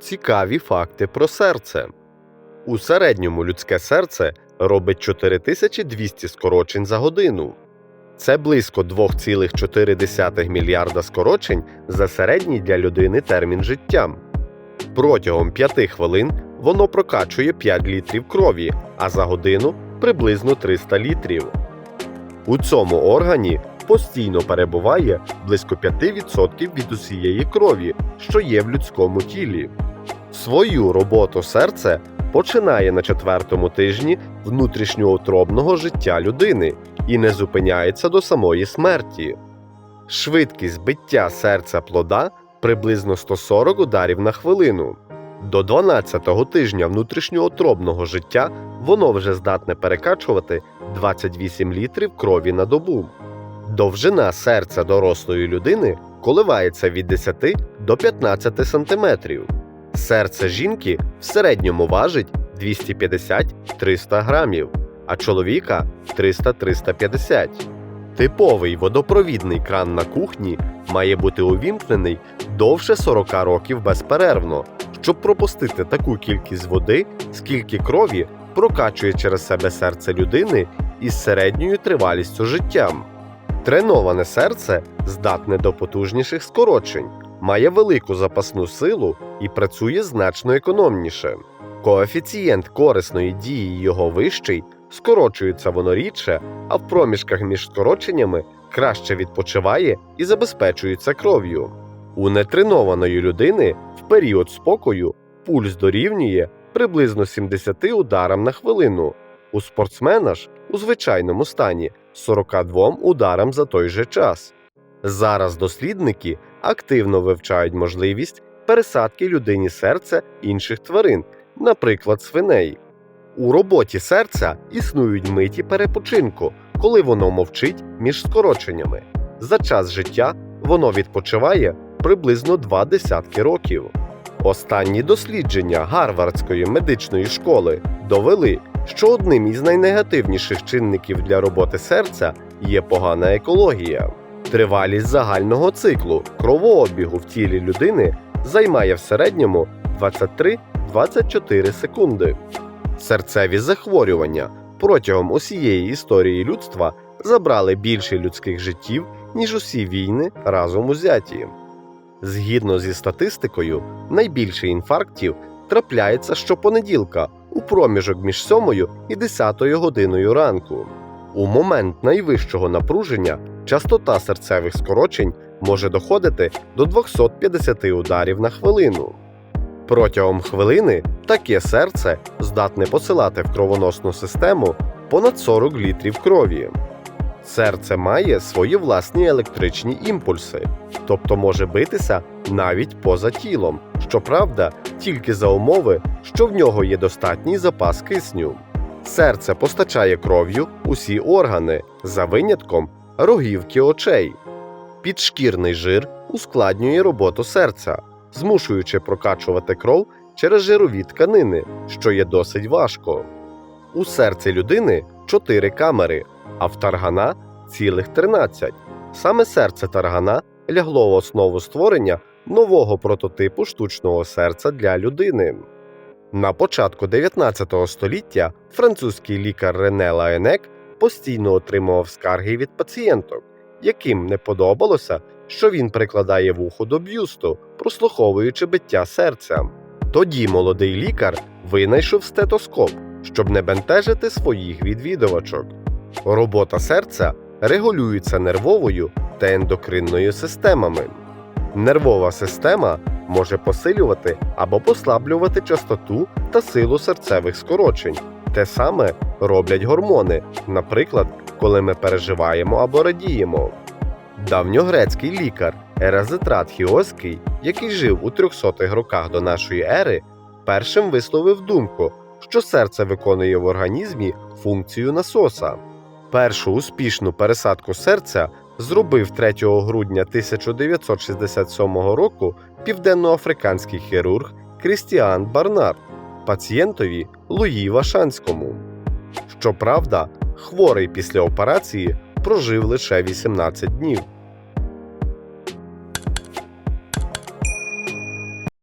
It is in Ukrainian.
Цікаві факти про серце. У середньому людське серце робить 4200 скорочень за годину. Це близько 2,4 мільярда скорочень за середній для людини термін життя. Протягом 5 хвилин воно прокачує 5 літрів крові, а за годину приблизно 300 літрів. У цьому органі постійно перебуває близько 5% від усієї крові, що є в людському тілі. Свою роботу серце починає на четвертому тижні внутрішньоутробного життя людини і не зупиняється до самої смерті. Швидкість биття серця плода приблизно 140 ударів на хвилину. До 12-го тижня внутрішньоутробного життя воно вже здатне перекачувати 28 літрів крові на добу. Довжина серця дорослої людини коливається від 10 до 15 см. Серце жінки в середньому важить 250-300 грамів, а чоловіка 300-350. Типовий водопровідний кран на кухні має бути увімкнений довше 40 років безперервно, щоб пропустити таку кількість води, скільки крові прокачує через себе серце людини із середньою тривалістю життя. Треноване серце здатне до потужніших скорочень, має велику запасну силу і працює значно економніше. Коефіцієнт корисної дії його вищий, скорочується воно рідше, а в проміжках між скороченнями краще відпочиває і забезпечується кров'ю. У нетренованої людини в період спокою пульс дорівнює приблизно 70 ударам на хвилину, у спортсмена ж у звичайному стані 42 ударам за той же час. Зараз дослідники активно вивчають можливість пересадки людині серця інших тварин, наприклад, свиней. У роботі серця існують миті перепочинку, коли воно мовчить між скороченнями. За час життя воно відпочиває приблизно два десятки років. Останні дослідження Гарвардської медичної школи довели, що одним із найнегативніших чинників для роботи серця є погана екологія. Тривалість загального циклу кровообігу в тілі людини займає в середньому 23-24 секунди. Серцеві захворювання протягом усієї історії людства забрали більше людських життів, ніж усі війни разом узяті. Згідно зі статистикою, найбільше інфарктів трапляється щопонеділка у проміжок між 7 і 10 годиною ранку. У момент найвищого напруження частота серцевих скорочень може доходити до 250 ударів на хвилину. Протягом хвилини таке серце здатне посилати в кровоносну систему понад 40 літрів крові. Серце має свої власні електричні імпульси, тобто може битися навіть поза тілом, щоправда, тільки за умови, що в нього є достатній запас кисню. Серце постачає кров'ю усі органи за винятком рогівки очей. Підшкірний жир ускладнює роботу серця, змушуючи прокачувати кров через жирові тканини, що є досить важко. У серці людини 4 камери, а в таргана цілих 13. Саме серце таргана лягло в основу створення нового прототипу штучного серця для людини. На початку 19 століття французький лікар Рене Лаенек постійно отримував скарги від пацієнток, яким не подобалося, що він прикладає вухо до б'юсту, прослуховуючи биття серця. Тоді молодий лікар винайшов стетоскоп, щоб не бентежити своїх відвідувачок. Робота серця регулюється нервовою та ендокринною системами. Нервова система може посилювати або послаблювати частоту та силу серцевих скорочень. Те саме роблять гормони, наприклад, коли ми переживаємо або радіємо. Давньогрецький лікар Еразитрат Хіоський, який жив у 300-х роках до нашої ери, першим висловив думку, що серце виконує в організмі функцію насоса. Першу успішну пересадку серця зробив 3 грудня 1967 року південноафриканський хірург Крістіан Барнард пацієнтові Луї Вашанському. Щоправда, хворий після операції прожив лише 18 днів.